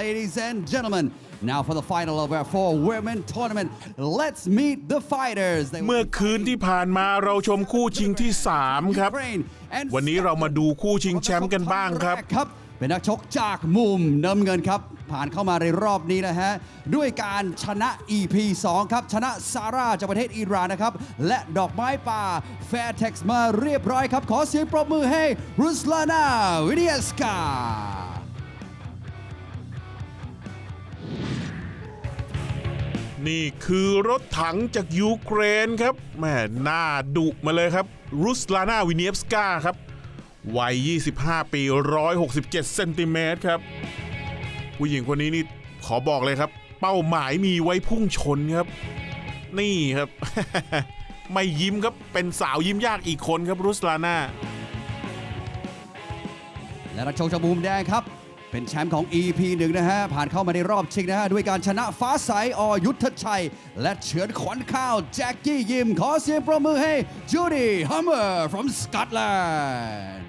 ladies and gentlemen. Now for the final of our four women tournament. Let's meet the fighters. They will เมื่อ be คืนที่ผ่านมาเราชมคู่ชิงที่ 3 ครับ Ukraine and วันนี้เรามาดูคู่ชิงแชมป์กันบ้างครับครับ เป็นนักชกจากมุมน้ำเงินครับ ผ่านเข้ามาในรอบนี้นะฮะ ด้วยการชนะ EP 2 ครับ ชนะซาร่าจากประเทศอิหร่านนะครับ และดอกไม้ป่าแฟร์เท็กซ์มาเรียบร้อยครับ ขอเสียงปรบมือให้รุสลานาวิเดียสกา นี่คือรถถังจากยูเครนครับแม่หน้าดุมาเลยครับรุสลานาวิเนียฟสกาครับวัย 25 ปี 167 เซนติเมตรครับ ผู้หญิงคนนี้นี่ขอบอกเลยครับ เป้าหมายมีไว้พุ่งชนครับ นี่ครับ ไม่ยิ้มครับ เป็นสาวยิ้มยากอีกคนครับรุสลานาและนักชกจากมุมแดงครับ เป็นแชมป์ของ EP หนึ่งนะฮะ ผ่านเข้ามาในรอบชิงนะฮะ ด้วยการชนะฟ้าใสอยุทธชัย และเฉือนขวัญข้าวแจ็คกี้ยิม ขอเสียงปรบมือให้จูดี้ฮัมเมอร์ from Scotland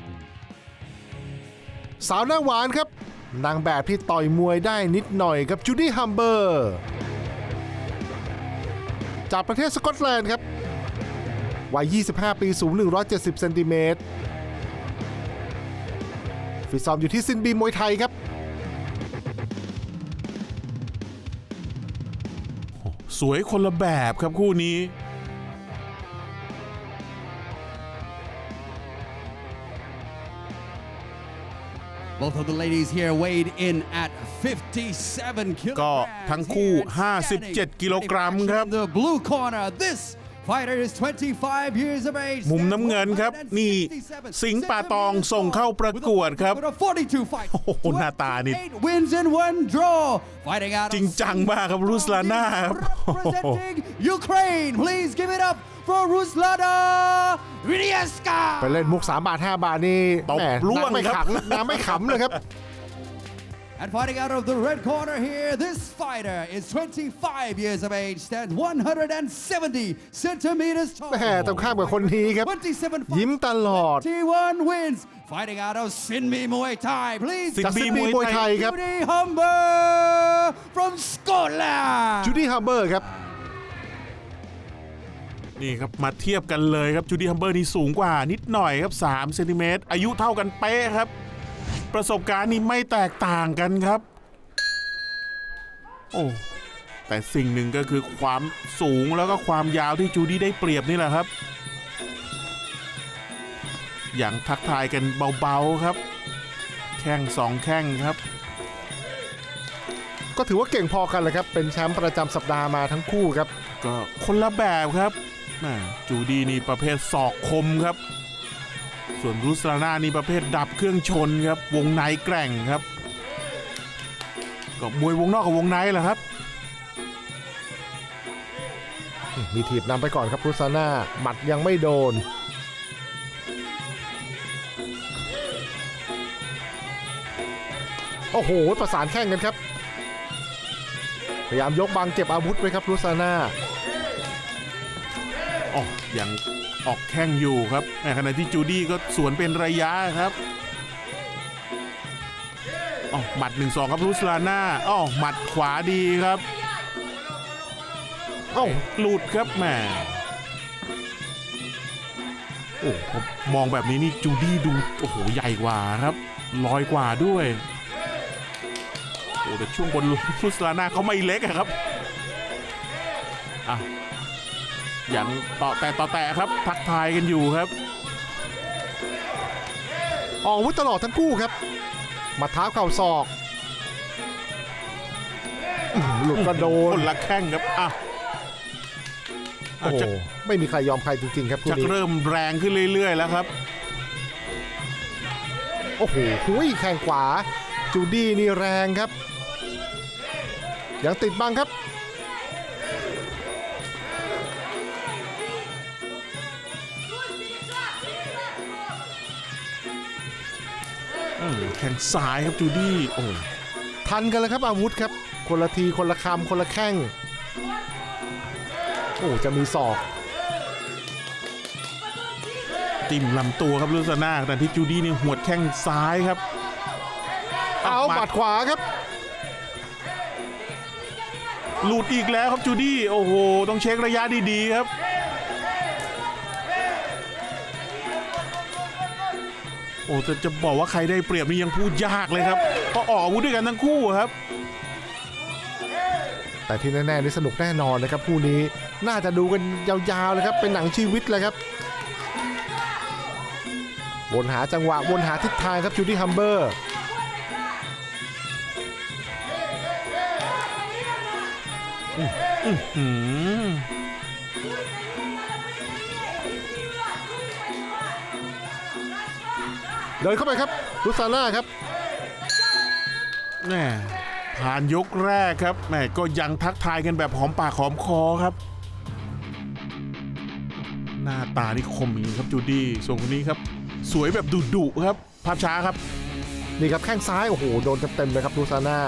สาวหน้าหวานครับ นางแบบที่ต่อยมวยได้นิดหน่อยครับจูดี้ฮัมเบอร์จากประเทศสกอตแลนด์ครับวัย 25 ปี สูง 170 เซนติเมตร ฟิตซ้อมอยู่ที่ซินบีมวยไทยครับสวยคนละแบบครับคู่นี้ Both of the ladies here weighed in at 57 kilograms. ก็ทั้งคู่ Here standing 57 กิโลกรัมครับ The blue corner this fighter is 25 years of age มุมน้ำเงินครับ นี่สิงห์ป่าตองส่งเข้าประกวดครับ With a 42 fight โอ้โหหน้าตานี่8 wins and one draw fighting out of จริงจังมากครับรุสลาน่าครับ representing Ukraine please give it up for Ruslana Vidyaska ไปเล่นมุก 3 บาท 5 บาทนี่ตบแหมล่วงน้ำไม่ครับขังน้ำไม่ขำเลยครับ And fighting out of the red corner here, this fighter is 25 years of age, stands 170 centimeters tall. แหมตรงข้ามกับคนนี้ครับ27ยิ้มตลอด21 wins. Fighting out of Sinmi Muay Thai, please. สิงจากห์บีซินบีมวยมวยไทไทยยครับ Judy Humber from Scotland. จูดี้ฮัมเบอร์ครับ นี่ครับมาเทียบกันเลยครับจูดี้ฮัมเบอร์นี่สูงกว่านิดหน่อยครับ3เซนติเมตรอายุเท่ากันเป๊ะครับ ประสบการณ์นี่ไม่แตกต่างกันครับ โอ้แต่สิ่งหนึ่งก็คือความสูงแล้วก็ความยาวที่จูดี้ได้เปรียบนี่แหละครับ อย่างทักทายกันเบาๆครับ แข้งสองแข้งครับ ก็ถือว่าเก่งพอกันเลยครับ เป็นแชมป์ประจำสัปดาห์มาทั้งคู่ครับ ก็คนละแบบครับแม่จูดี้นี่ประเภทศอกคมครับ ส่วนรุสลาน่านี่ประเภทดับเครื่องชนครับ วงในแกร่งครับ ก็มวยวงนอกกับวงในแหละครับ มีถีบนำไปก่อนครับรุซาน่าหมัดยังไม่โดนโอ้โห ประสานแข้งกันครับ พยายามยกบังเก็บอาวุธไว้ครับรุซาน่าอ๋อยัง ออกแข้งอยู่ครับในขณะที่จูดี้ก็สวนเป็นระยะครับอ๋อหมัด1 2ครับรุสลาน่าอ๋อหมัดขวาดีครับเอ้หลุดครับแหมโอ้ผมมองแบบนี้นี่จูดี้ดูโอ้โหใหญ่กว่าครับลอยกว่าด้วยโอ้แต่ช่วงบนรุสลาน่าเขาไม่เล็กอะครับอะ ยังต่อแต่ต่อแต่ครับทักทายกันอยู่ครับ ออกอาวุธตลอดทั้งคู่ครับหมาเท้าเข่าศอกอื้อหือหลุดก็โดคนนละแข้งครับอะโอ้โหจะไม่มีใครยอมใครจริงๆครับคู่ชักนี้เริ่มแรงขึ้นเรื่อย ๆ แล้วครับ โอ้โหหุยแข้งขวาจูดี้นี่แรงครับ ยังติดบังครับ แข้งซ้ายครับจูดี้โอ้ทันกันแล้วครับอาวุธครับ คนละทีคนละคำคนละแข้ง โอ้จะมีศอกติ่มลำตัวครับลูซาน่าแต่ที่จูดี้นี่หวดแข้งซ้ายครับ เอาหมัดบัดขวาครับ หลุดอีกแล้วครับจูดี้โอ้โห ต้องเช็คระยะดีๆครับ อ้แต่จะบอกว่าใครได้เปรียบนี่ยังพูดยากเลยครับเพราะออกอาวุธด้วยกันทั้งคู่ครับ แต่ที่แน่ๆนี่สนุกแน่นอนนะครับคู่นี้น่าจะดูกันยาวๆเลยครับเป็นหนังชีวิตเลยครับวนหาจังหวะวนหาทิศทางครับจูดี้ฮัมเบอร์อืม เดินเข้าไปครับลุซาน่าครับแหม่ผ่านยกแรกครับแหม่ก็ยังทักทายกันแบบหอมปากหอมคอครับ หน้าตานี่คมจริงครับจูดี้ส่วนคนนี้ครับ สวยแบบดุดุๆครับภาพช้าครับ นี่ครับแข้งซ้ายโอ้โหโดนเต็มๆเลยครับลูซาน่า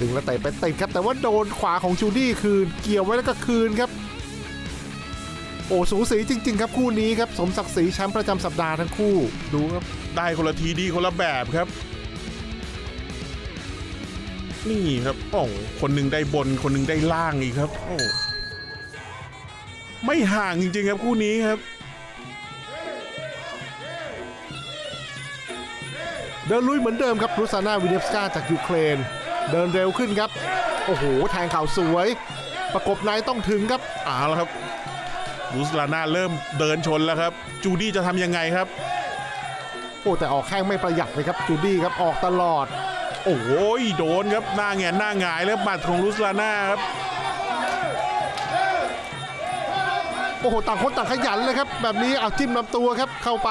ดึงแล้วเตะไปติดครับแต่ว่าโดนขวาของจูดี้คืนเกี่ยวไว้แล้วก็คืนครับโอ้สูสีจริง ๆ ครับคู่นี้ครับสมศักดิ์ศรีแชมป์ประจำสัปดาห์ทั้งคู่ ดูครับ ได้คนละทีดีคนละแบบครับ นี่ครับโอ้คนหนึ่งได้บนคนหนึ่งได้ล่างอีกครับ โอ้ไม่ห่างจริง ๆ ครับคู่นี้ครับ เดินลุยเหมือนเดิมครับลูซาน่าวินเนฟสกาจากยูเครน เดินเร็วขึ้นครับ โอ้โหแทงเข่าสวย ประกบในต้องถึงครับเอาละครับ ลูสลาน่าเริ่มเดินชนแล้วครับ จูดี้จะทำยังไงครับ โอ้แต่ออกแข้งไม่ประหยัดเลยครับจูดี้ครับออกตลอด โอ้โหโดนครับหน้าแงนหน้าหงายแล้วหมัดของลูสลาน่าครับโอ้โหต่างคนต่างขยันเลยครับ แบบนี้เอาจิ้มลำตัวครับเข้าไป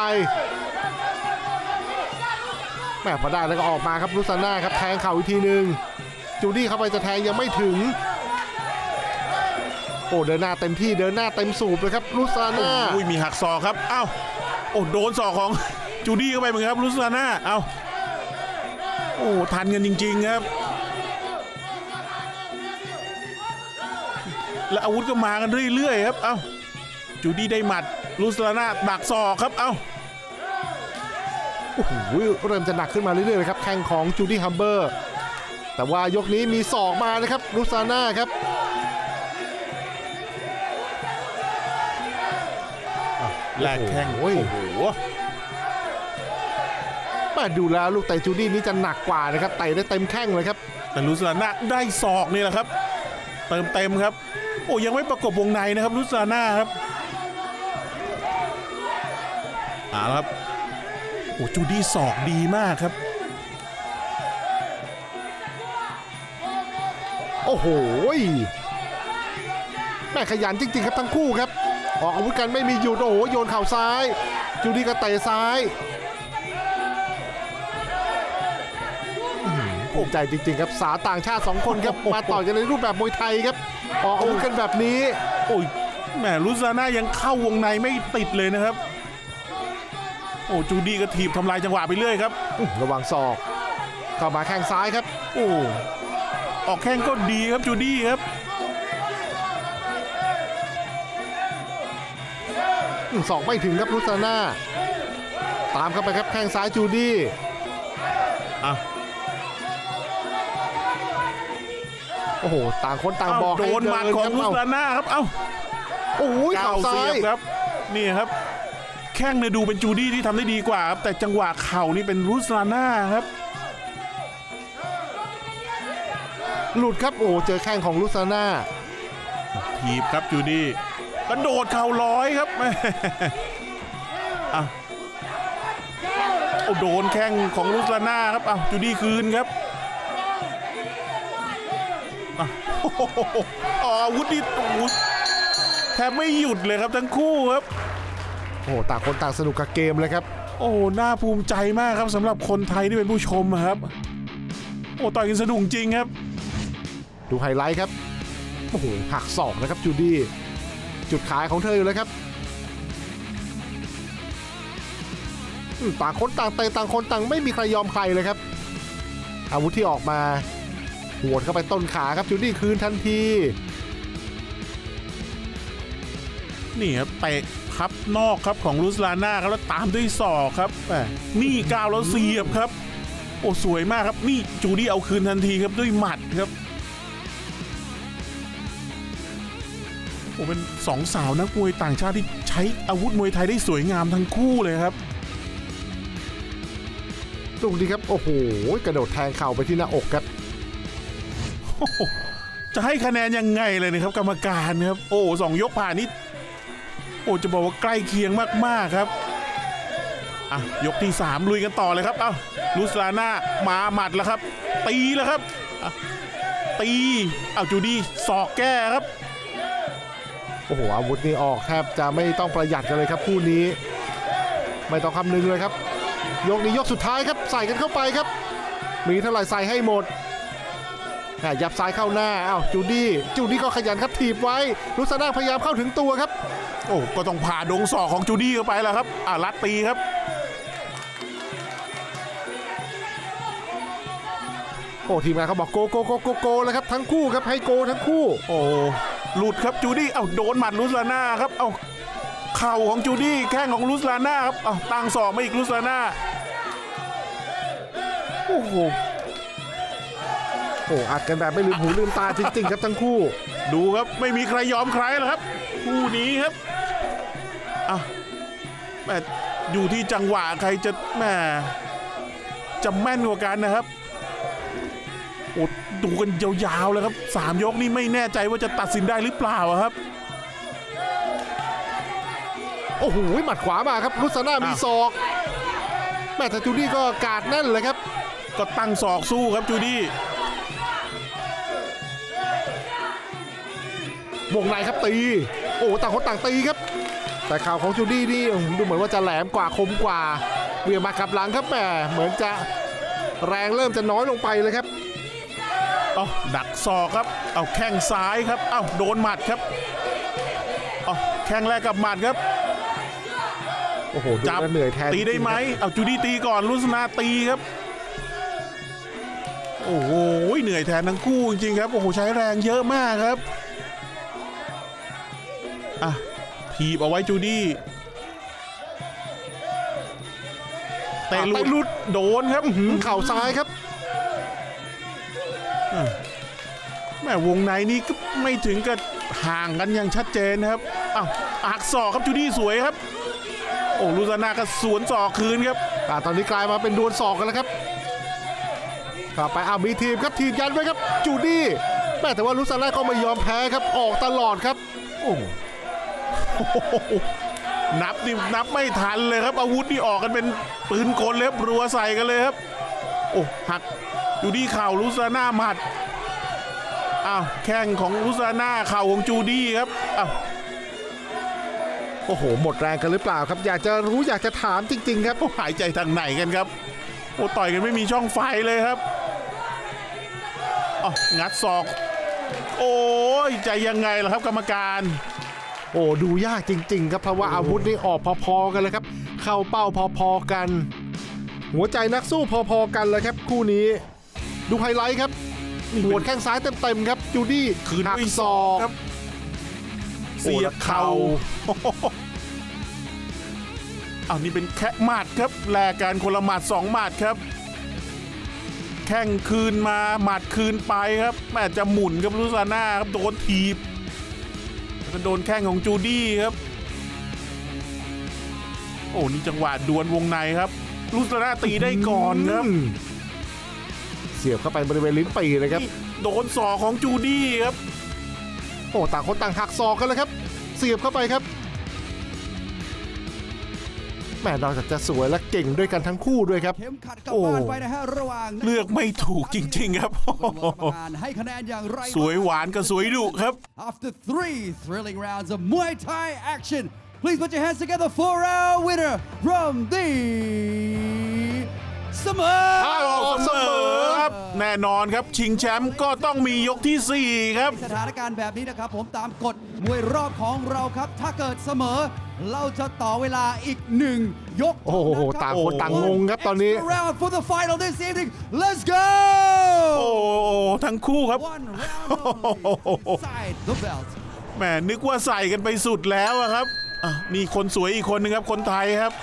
แม่พอได้แล้วก็ออกมาครับลุซาน่าครับแทงเข่าอีกทีหนึ่งจูดี้เข้าไปจะแทงยังไม่ถึงโอ้เดินหน้าเต็มที่เดินหน้าเต็มสูบเลยครับลุซาน่าอุ้ยมีหักศอกครับเอ้าโอ้โดนศอกของจูดี้เข้าไปเหมือนกันครับลูสลาน่าเอ้าโอ้ทันกันจริง ๆ ครับ และอาวุธก็มากันเรื่อยๆครับเอ้าจูดี้ได้หมัดลูสลาน่าดักศอกครับเอ้าโอ้โหเริ่มจะหนักขึ้นมาเรื่อยๆเลยครับแข้งของจูดี้ฮัมเบอร์ แต่ว่ายกนี้มีศอกมานะครับลุซาน่าครับ แลกแข้งโอ้โอ้โหโหแม่ดูแล้วลูกเตะจูดี้นี้จะหนักกว่านะครับเตะได้เต็มแข้งเลยครับ แต่ลูสลาน่าได้ศอกนี่แหละครับ เติมเต็มครับ โอ้ยังไม่ประกบวงในนะครับลูสลาน่าครับเอาละครับโอ้จูดี้ศอกดีมากครับ โอ้โหแม่ขยันจริงๆครับทั้งคู่ครับ ออกอาวุธกันไม่มีหยุดโอ้โหโยนเข่าซ้าย จูดี้ก็เตะซ้ายอื้อหือภูมิใจจริงๆครับสาวต่างชาติสองคนครับมาต่อยกันในรูปแบบมวยไทยครับ ออกอาวุธกันแบบนี้ โอ้ยแหมลูซาน่ายังเข้าวงในไม่ติดเลยนะครับ โอ้จูดี้ก็ถีบทำลายจังหวะไปเรื่อยครับอื้อระวังศอกเข้ามาแข้งซ้ายครับ โอ้ออกแข้งก็ดีครับจูดี้ครับ อื้อศอกไม่ถึงครับลุซาน่าตามเข้าไปครับแข้งซ้ายจูดี้อะโอ้โหต่างคนต่างเอ้าบอกโดนหมัดของลูเาซาน่าครับเอ้าโอ้ยเก้าเข่าซ้าเสียยบครับนี่ครับ แข้งเนี่ยดูเป็นจูดี้ที่ทำได้ดีกว่าครับแต่จังหวะเข่านี่เป็นลูซาน่าครับ หลุดครับโอ้เจอแข้งของลุซาน่าถีบครับจูดี้ก ระโดดเข่าร้อยครับแม่อะโอ้โดนแข้งของลูซาน่าครับอ้าวจูดี้คืนครับอะโอ้โหออกอาวุธนี่โอ้โหแทบไม่หยุดเลยครับทั้งคู่ครับโอ้ต่างคนต่างสนุกกับเกมเลยครับ โอ้น่าภูมิใจมากครับสำหรับคนไทยที่เป็นผู้ชมครับ โอ้ต่อยกันสนุกจริงครับ ดูไฮไลท์ครับโอ้โหหักศอกนะครับจูดี้ จุดขายของเธออยู่เลยครับอืมต่างคนต่างเตะต่างคนต่างไม่มีใครยอมใครเลยครับ อาวุธที่ออกมาหวดเข้าไปต้นขาครับจูดี้คืนทันที นี่ครับเตะพับนอกครับของลูสลาน่าครับแล้วตามด้วยศอกครับแหมนี่ก้าวแล้วเสียบครับ โอ้สวยมากครับนี่จูดี้เอาคืนทันทีครับด้วยหมัดครับ อ้เป็นสองสาวนักมวยต่างชาติที่ใช้อาวุธมวยไทยได้สวยงามทั้งคู่เลยครับลูกนี้ครับ โอ้โห กระโดดแทงเข่าไปที่หน้าอกครับโอ้โหจะให้คะแนนยังไงเลยนะครับ กรรมการครับ โอ้สองยกผ่านนี่โอ้จะบอกว่าใกล้เคียงมากๆครับอะยกที่ 3 ลุยกันต่อเลยครับ เอ้าลูสลาน่ามาหมัดแล้วครับ ตีแล้วครับอะตีเอ้าจูดี้ศอกแก้ครับ โอ้โหอาวุธนี่ออกแทบจะไม่ต้องประหยัดกันเลยครับคู่นี้ ไม่ต้องคำนึงเลยครับ ยกนี้ยกสุดท้ายครับใส่กันเข้าไปครับ มีเท่าไหร่ใส่ให้หมดอะยับซ้ายเข้าหน้าอ้าวจูดี้จูดี้ก็ขยันครับถีบไว้ลุซาน่าพยายามเข้าถึงตัวครับ โอ้ก็ต้องผ่าดงศอกของจูดี้เข้าไปแล้วครับอะรัดตีครับ โอ้ทีมงานเขาบอกโกโกโกโกโกแล้วครับทั้งคู่ครับให้โกทั้งคู่ โอ้ หลุดครับจูดี้ เอ้าโดนหมัดลูสลาน่าครับ เอ้าเข่าของจูดี้แข้งของลูสลาน่าครับ เอ้าตั้งศอกมาอีกลูสลาน่า โอ้โห โอ้อัดกันแบบไม่ลืมหูลืมตาจริงๆครับทั้งคู่ ดูครับไม่มีใครยอมใครแล้วครับ คู่นี้ครับอะแหม่อยู่ที่จังหวะใครจะแหม่จะแม่นกว่ากันนะครับ โอ้ดูกันยาวๆเลยครับสามยกนี่ไม่แน่ใจว่าจะตัดสินได้หรือเปล่าอะครับ โอ้โหหมัดขวามาครับลุซาน่ามีอ้าวศอกแม่แต่จูดี้ก็กาดแน่นเลยครับ ก็ตั้งศอกสู้ครับจูดี้วงในครับตี โอ้ต่างคนต่างตีครับ แต่ข่าวของจูดี้นี่ดูเหมือนว่าจะแหลมกว่าคมกว่าเวียงมากลับหลังครับแหมเหมือนจะแรงเริ่มจะน้อยลงไปเลยครับ เอาดักศอกครับ เอาแข้งซ้ายครับ เอาโดนหมัดครับ เอาแข้งแรกกับหมัดครับ โอ้โหดูจับแล้วเหนื่อยแทนตีได้ไหมจริงๆครับเอาจูดี้ตีก่อนลุสนาตีครับ โอ้โหเหนื่อยแทนทั้งคู่จริงๆครับ โอ้โหใช้แรงเยอะมากครับ อะถีบเอาไว้จูดี้เตะหลุดหลุดโดนครับหืมเข่าซ้ายครับ แม่วงในนี้ก็ไม่ถึงกับห่างกันอย่างชัดเจนนะครับอ้าวอักศอกครับจูดี้สวยครับ โอ้ลูซาน่าก็สวนศอกคืนครับอ่าตอนนี้กลายมาเป็นดวลศอกกันแล้วครับกลับไปอ้าวมีทีมครับทีมยันไว้ครับจูดี้แม่แต่ว่าลุซาน่าก็ไม่ยอมแพ้ครับออกตลอดครับ โอ้นับนี่นับไม่ทันเลยครับ อาวุธนี่ออกกันเป็นปืนกลเลยครับรัวใส่กันเลยครับ โอ้หัก จูดี้เข่าลูซาน่าหมัดอ้าวแข้งของลูซาน่าเข่าของจูดี้ครับอ้าวโอ้โห หมดแรงกันหรือเปล่าครับ อยากจะรู้อยากจะถามจริง ๆ ครับหายใจทางไหนกันครับ โอ้ต่อยกันไม่มีช่องไฟเลยครับอ๋องัดศอก โอ้ยใจยังไงล่ะครับกรรมการ โอ้ดูยากจริง ๆ ครับเพราะว่าอาวุธนี่ออกพอๆกันเลยครับ เข้าเป้าพอๆกัน หัวใจนักสู้พอๆกันเลยครับคู่นี้ ดูไฮไลท์ครับนี่เป็นหัวดแข้งซ้ายเต็มๆครับจูดี้คืนหักด้วยศอกครับเสียบเข่าโอ้โหอ้าวนี่เป็นแค่หมัดครับแลกกันคนละหมัดสองหมัดครับ แข้งคืนมาหมัดคืนไปครับแม่จะหมุนครับลูซาน่าครับโดนถีบแล้วก็โดนแข้งของจูดี้ครับ โอ้นี่จังหวะดวลวงในครับลูซาน่าตีได้ก่อนครับมเสียบเข้าไปบริเวณลิ้นปีเลยครับนี่โดนศอกของจูดี้ครับ โอ้ต่างคนต่างหักศอกกันเลยครับ เสียบเข้าไปครับแหม่นอกจากจะสวยและเก่งด้วยกันทั้งคู่ด้วยครับ เข็มขัดกลับโอ้บ้านไปนะฮะระหว่างเลือกไม่ถูกจริง ๆ ครับกรรมการให้คะแนนอย่างไรสวยหวานกับสวยดุครับ After three thrilling rounds of Muay Thai action, please put your hands together for our winner from the Summer. อ้าวเสมอครับแน่นอนครับชิงแชมป์ก็ต้องมียกที่ 4 ครับ สถานการณ์แบบนี้นะครับ ผมตามกฎมวยรอบของเราครับ ถ้าเกิดเสมอ เราจะต่อเวลาอีกหนึ่งยกโอ้โหเท่ต่างรับคนต่างงงครับตอนนี้ Extra round for the final this evening let's go โอ้ทั้งคู่ครับ one round only inside the belt แหมนึกว่าใส่กันไปสุดแล้วอะครับอะนี่คนสวยอีกคนนึงครับ คนไทยครับ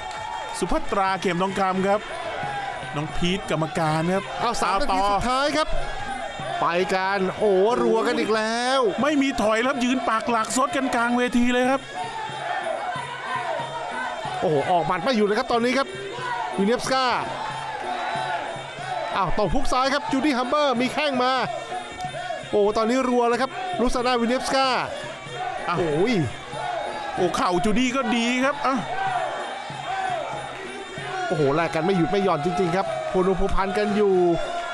สุภัตราเข็มทองคำครับ น้องพีทกรรมการครับเอาสามนาต่ทีอสุดท้ายครับ ไปกันโอ้รัวกันอีกแล้ว ไม่มีถอยแล้วยืนปากหลักซดกันกลางเวทีเลยครับโอ้โหออกหมัดไม่อยู่เลยครับตอนนี้ครับวินเนฟสกาอ้าวตบพุกซ้ายครับจูดี้ฮัมเบอร์มีแข้งมา โอ้ตอนนี้รัวแล้วครับลุซานาวินเนฟสกาอ้าวโอ้ยโอ้เข่าจูดี้ก็ดีครับอะ โอ้โหแลกกันไม่หยุดไม่หย่อนจริงๆครับพนุผูพันกันอยู่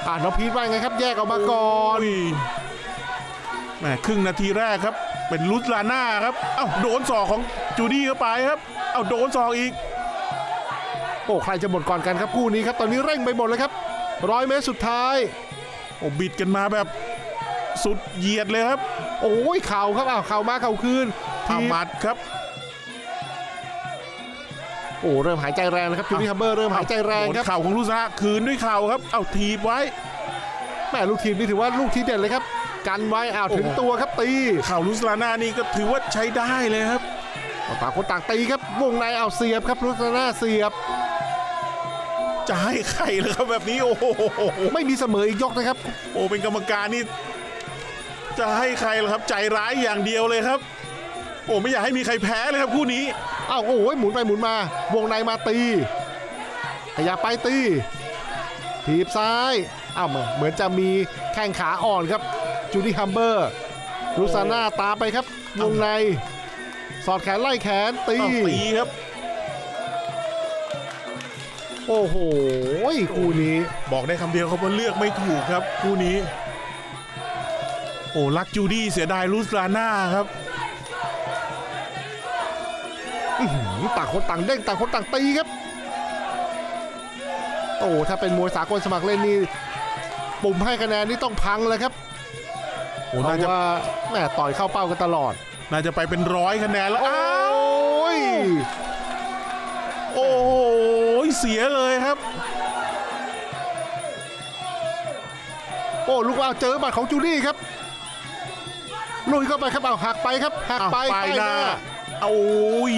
อ่าน้องพีทว่าไงครับ แยกออกมาก่อนโยแหมครึ่งนาทีแรกครับ เป็นลุสลาน่าครับเอ้าโดนศอกของจูดี้เข้าไปครับ เอ้าโดนศอกอีก โอ้ใครจะหมดก่อนกันครับคู่นี้ครับตอนนี้เร่งไปหมดเลยครับร้อยเมตรสุดท้ายโอ้บิดกันมาแบบสุดเหยียดเลยครับ โอ้ยเข่าครับอ้าวเข่ามาเข่าคืนเอาทีบหมัดครับโอ้เริ่มหายใจแรงแล้วครับจูดี้ฮัมเบอร์เริ่มหายใจแรงโดนครับเข่าของลุสลาน่าคืนด้วยเข่าครับ เอ้าทีบไว้แม่ลูกทีมนี่ถือว่าลูกทีเด็ดเลยครับกันไว้อ้าวถึงตัวครับตีเข่าลุสลาน่านี่ก็ถือว่าใช้ได้เลยครับต่างคนต่างตีครับวงในเอาเสียบครับลุซาน่าเสียบจะให้ใครเลยครับแบบนี้โอ้โหไม่มีเสมออีกยกนะครับ โอ้เป็นกรรมการนี่จะให้ใครล่ะครับ ใจร้ายอย่างเดียวเลยครับ โอ้ไม่อยากให้มีใครแพ้เลยครับคู่นี้ อ้าวโอ้ยหมุนไปหมุนมา วงในมาตี ขยับไปตีถีบซ้ายอ้าวเหมือนจะมีแข้งขาอ่อนครับ จูดี้ฮัมเบอร์ลุซาน่าตามไปครับ วงใน สอดแขนไล่แขนตีอ้าวตีครับ โอ้โหคู่นี้บอกได้คำเดียวครับว่าเลือกไม่ถูกครับคู่นี้ โอ้รักจูดี้เสียดายลูสลาน่าครับอื้อหือ ต่างคนต่างเด้งต่างคนต่างตีครับ โอ้ถ้าเป็นมวยสากลสมัครเล่นนี่ปุ่มให้คะแนนนี่ต้องพังเลยครับโอ้เพน่าราะจะว่าแม่ต่อยเข้าเป้ากันตลอด น่าจะไปเป็นร้อยคะแนนแล้วโออ้าว้ยโอ้โหเสียเลยครับ โอ้ลูกเอาเจอบัตรของจูดี้ครับลุยเข้าไปครับเอาหักไปครับหักอ้าวไปไปป้ายหน้าเอา โอ้ย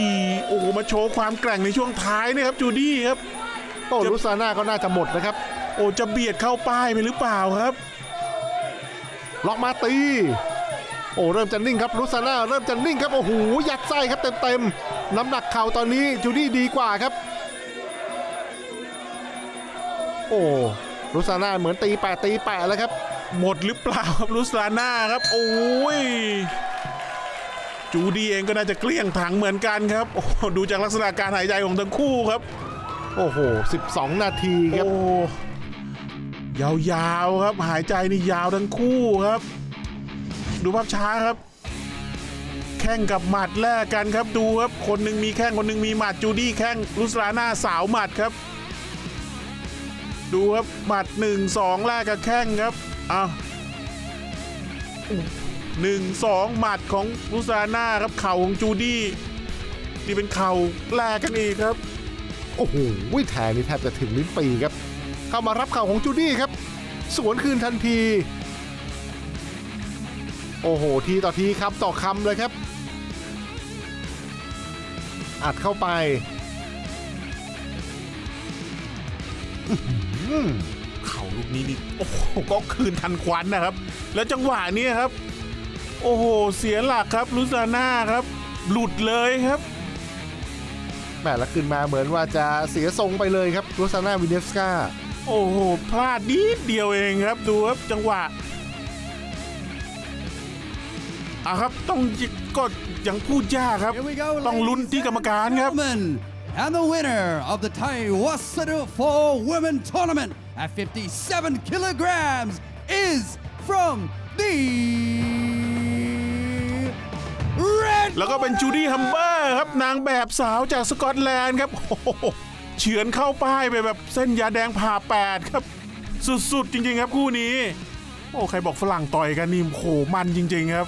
โอ้โหมาโชว์ความแกร่งในช่วงท้ายเนะครับจูดี้ครับโอ้ลุซาน่าก็น่าจะหมดนะครับ โอ้จะเบียดเข้าป้ายไปหรือเปล่าครับ ล็อกมาตี โอ้เริ่มจะนิ่งครับลุซาน่าเริ่มจะนิ่งครับโอ้โหยัดไส้ครับเต็มๆน้ำหนักเข่าตอนนี้จูดี้ดีกว่าครับ โอ้ลุซาน่าเหมือนตีแปะตีแปะแล้วครับ หมดหรือเปล่าครับลุสลาน่าครับ โอ้ย จูดี้เองก็น่าจะเกลี้ยงถังเหมือนกันครับโอ้โหดูจากลักษณะการหายใจของทั้งคู่ครับ โอ้โห 12 นาทีครับโอ้ยาวๆครับหายใจนี่ยาวทั้งคู่ครับ ดูภาพช้าครับ แข้งกับหมัดแลกกันครับดูครับคนหนึ่งมีแข้งคนหนึ่งมีหมัดจูดี้แข้งลุสลาน่าสาวหมัดครับ ดูครับหมัดหนึ่งสองแลกกับแข้งครับอ้าว หนึ่งสองหมัดของลุสลาน่าครับเข่าของจูดี้นี่เป็นเข่าแลกกันอีกครับ โอ้โหแทงนี่แทบจะถึงลิ้นปีครับ เข้ามารับเข่าของจูดี้ครับ สวนคืนทันที โอ้โห ทีต่อทีคำต่อคำเลยครับ อัดเข้าไปอื้อหือเข่าลูกนี้นี่โอ้โหก็คืนทันควันนะครับ แล้วจังหวะนี้ครับ โอ้โห เสียหลักครับลุซาน่าครับ หลุดเลยครับแหมแล้วขึ้นมาเหมือนว่าจะเสียทรงไปเลยครับลุซาน่าวินเนฟสกาโอ้โห พลาดนิดเดียวเองครับ ดูครับจังหวะอะครับต้องก็ยังพูดยากครับ Here we go ต้องลุ้นที่กรรมการครับ Gentlemen, And the winner of the Thai Wasadu for Women Tournament at 57 kilograms is from the แล้วก็เป็นจูดี้ฮัมเบอร์ครับนางแบบสาวจากสกอตแลนด์ครับโอ้โหเฉือนเข้าป้ายไปแบบเส้นยาแดงผ่าแปดครับ สุดๆ จริงๆ ครับคู่นี้ โอ้ใครบอกฝรั่งต่อยกันนี่โอ้โหมันจริง ๆ ครับ